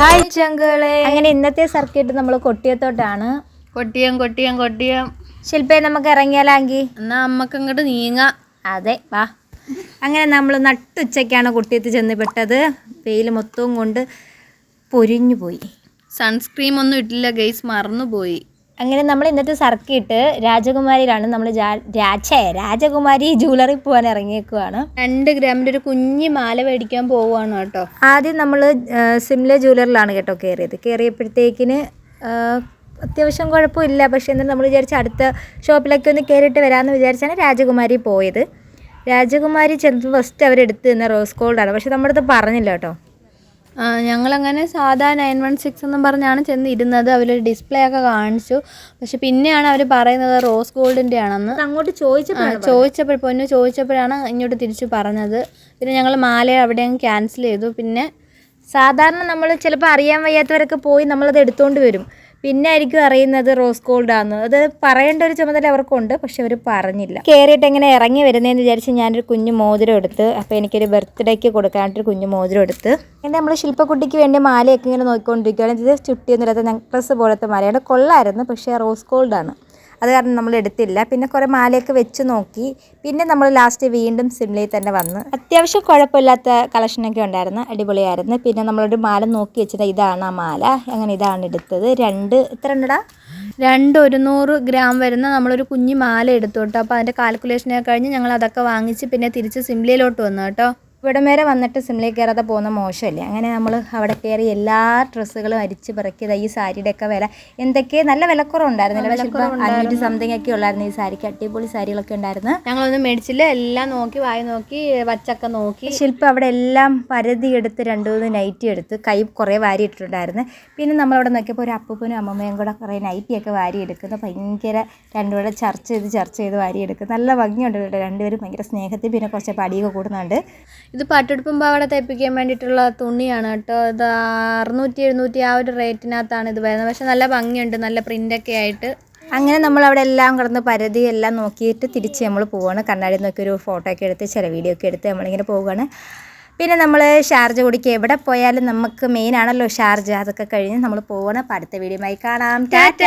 Hi ചങ്കളെ. അങ്ങനെ ഇന്നത്തെ circuit നമ്മൾ കൊട്ടിയത്തോട്ടാണ്. കൊട്ടിയം കൊട്ടിയം കൊട്ടിയം. ശില്പയെ നമുക്ക് ഇറങ്ങിയാലാങ്കി എന്നാ അമ്മയ്ക്ക് അങ്ങോട്ട് നീങ്ങാം. അതെ വാ. അങ്ങനെ നമ്മൾ നട്ടുച്ചയ്ക്കാണ് കൊട്ടിയത്ത് ചെന്ന് പെട്ടത് വെയിൽ മൊത്തവും കൊണ്ട് പൊരിഞ്ഞു പോയി. സൺസ്ക്രീം ഒന്നും ഇട്ടില്ല ഗെയ്സ് മറന്നുപോയി. അങ്ങനെ നമ്മൾ ഇന്നത്തെ സർക്കിട്ട് രാജകുമാരിയിലാണ് നമ്മൾ രാജേ രാജകുമാരി ജ്വല്ലറി പോകാൻ ഇറങ്ങിയേക്കുവാണ്. രണ്ട് ഗ്രാമിന്റെ ഒരു കുഞ്ഞു മാല മേടിക്കാൻ പോവുകയാണ് കേട്ടോ. ആദ്യം നമ്മൾ സിംല ജ്വല്ലറിലാണ് കേട്ടോ കയറിയത്. കയറിയപ്പോഴത്തേക്കിന് അത്യാവശ്യം കുഴപ്പമില്ല. പക്ഷേ എന്താ നമ്മൾ വിചാരിച്ച അടുത്ത ഷോപ്പിലൊക്കെ ഒന്ന് കയറിയിട്ട് വരാമെന്ന് വിചാരിച്ചാണ് രാജകുമാരി പോയത്. രാജകുമാരി ചെന്ന് ഫസ്റ്റ് അവരെടുത്ത് തന്ന റോസ് ഗോൾഡാണ് പക്ഷെ നമ്മുടെ അടുത്ത് പറഞ്ഞില്ല കേട്ടോ. ഞങ്ങളങ്ങനെ സാധാ നയൻ വൺ സിക്സ് എന്നും പറഞ്ഞാണ് ചെന്ന് ഇരുന്നത് അവർ ഡിസ്പ്ലേ ഒക്കെ കാണിച്ചു. പക്ഷെ പിന്നെയാണ് അവർ പറയുന്നത് റോസ് ഗോൾഡിന്റെ ആണെന്ന് അങ്ങോട്ട് ചോദിച്ചപ്പോൾ ചോദിച്ചപ്പോൾ പൊന്നു ചോദിച്ചപ്പോഴാണ് ഇങ്ങോട്ട് തിരിച്ചു പറഞ്ഞത്. പിന്നെ ഞങ്ങൾ മാല അവിടെ ക്യാൻസൽ ചെയ്തു. പിന്നെ സാധാരണ നമ്മൾ ചിലപ്പോൾ അറിയാൻ വയ്യാത്തവരൊക്കെ പോയി നമ്മളത് എടുത്തുകൊണ്ട് വരും. പിന്നെ ആയിരിക്കും അറിയുന്നത് റോസ് ഗോൾഡ് ആണ് അത് പറയേണ്ട ഒരു ചുമതല അവർക്കുണ്ട് പക്ഷെ അവർ പറഞ്ഞില്ല. കയറിയിട്ട് എങ്ങനെ ഇറങ്ങി വരുന്നതെന്ന് വിചാരിച്ച് ഞാനൊരു കുഞ്ഞു മോതിരം എടുത്ത് അപ്പോൾ എനിക്കൊരു ബർത്ത്ഡേക്ക് കൊടുക്കാനായിട്ടൊരു കുഞ്ഞു മോതിരം എടുത്ത്. പിന്നെ നമ്മൾ ശില്പക്കുട്ടിക്ക് വേണ്ടി മാലയൊക്കെ ഇങ്ങനെ നോക്കിക്കൊണ്ടിരിക്കുകയാണ്. ഇത് ചുട്ടിയൊന്നുമില്ലാത്ത നെക്ലസ് പോലത്തെ മാലയാണ്. കൊള്ളായിരുന്നു പക്ഷേ റോസ് ഗോൾഡാണ്. അത് കാരണം നമ്മൾ എടുത്തില്ല. പിന്നെ കുറേ മാലയൊക്കെ വെച്ച് നോക്കി. പിന്നെ നമ്മൾ ലാസ്റ്റ് വീണ്ടും സിംലയിൽ തന്നെ വന്ന്. അത്യാവശ്യം കുഴപ്പമില്ലാത്ത കളക്ഷനൊക്കെ ഉണ്ടായിരുന്നു. അടിപൊളിയായിരുന്നു. പിന്നെ നമ്മളൊരു മാല നോക്കി വെച്ചത് ഇതാണ് ആ മാല. അങ്ങനെ ഇതാണ് എടുത്തത്. രണ്ട് എത്ര ഉണ്ടടാ? രണ്ട് ഒരുന്നൂറ് ഗ്രാം വരുന്ന നമ്മളൊരു കുഞ്ഞി മാല എടുത്തു കേട്ടോ. അപ്പോൾ അതിന്റെ കാൽക്കുലേഷനൊക്കെ കഴിഞ്ഞ് ഞങ്ങൾ അതൊക്കെ വാങ്ങിച്ച് പിന്നെ തിരിച്ച് സിംലയിലോട്ട് വന്നു കേട്ടോ. ഇവിടം വരെ വന്നിട്ട് സിംലയിൽ കയറാതെ പോകുന്ന മോശമല്ലേ? അങ്ങനെ നമ്മൾ അവിടെ കയറി എല്ലാ ഡ്രസ്സുകളും അരിച്ച് പിറക്കിയത് ഈ സാരിയുടെ ഒക്കെ വില. എന്തൊക്കെ? നല്ല വിലക്കുറവുണ്ടായിരുന്നില്ല? പക്ഷേ അഞ്ഞൂറ്റി സംതിങ് ഒക്കെ ഉള്ളായിരുന്നു ഈ സാരിക്ക്. അടിപൊളി സാരികളൊക്കെ ഉണ്ടായിരുന്നു. ഞങ്ങളൊന്നും മേടിച്ചില്ല. എല്ലാം നോക്കി വായി നോക്കി വച്ചൊക്കെ നോക്കി. ശില്പം അവിടെ എല്ലാം പരതി എടുത്ത് രണ്ട് മൂന്ന് നൈറ്റി എടുത്ത് കൈ കുറേ വാരി ഇട്ടിട്ടുണ്ടായിരുന്നു. പിന്നെ നമ്മളവിടെ നോക്കിയപ്പോൾ ഒരു അപ്പൂപ്പനും അമ്മമ്മയും കൂടെ കുറേ നൈറ്റിയൊക്കെ വാരി എടുക്കുന്നു. ഭയങ്കര രണ്ടുപേരെ ചർച്ച ചെയ്ത് ചർച്ച ചെയ്ത് വാരി എടുക്കും നല്ല ഭംഗിയുണ്ട് രണ്ടുപേരും ഭയങ്കര സ്നേഹത്തിൽ പിന്നെ കുറച്ച് പടിയൊക്കെ കൂടുന്നുണ്ട്. ഇത് പട്ടെടുപ്പും പാവാട തയ്പ്പിക്കാൻ വേണ്ടിയിട്ടുള്ള തുണിയാണ് കേട്ടോ. ഇത് അറുന്നൂറ്റി എഴുന്നൂറ്റി ആ ഒരു റേറ്റിനകത്താണ് ഇത് വരുന്നത്. പക്ഷെ നല്ല ഭംഗിയുണ്ട് നല്ല പ്രിന്റൊക്കെ ആയിട്ട്. അങ്ങനെ നമ്മൾ അവിടെ എല്ലാം കിടന്ന് പരതി എല്ലാം നോക്കിയിട്ട് തിരിച്ച് നമ്മൾ പോവുകയാണ് കണ്ണാടി നോക്കി ഒരു ഫോട്ടോ ഒക്കെ എടുത്ത് ചില വീഡിയോ ഒക്കെ എടുത്ത് നമ്മളിങ്ങനെ പോവുകയാണ് പിന്നെ നമ്മൾ ഷാർജ കുടിക്കുക എവിടെ പോയാലും നമുക്ക് മെയിൻ ആണല്ലോ ഷാർജ. അതൊക്കെ കഴിഞ്ഞ് നമ്മൾ പോവുകയാണ് അപ്പോൾ അടുത്ത വീഡിയോ കാണാം. ടാറ്റ!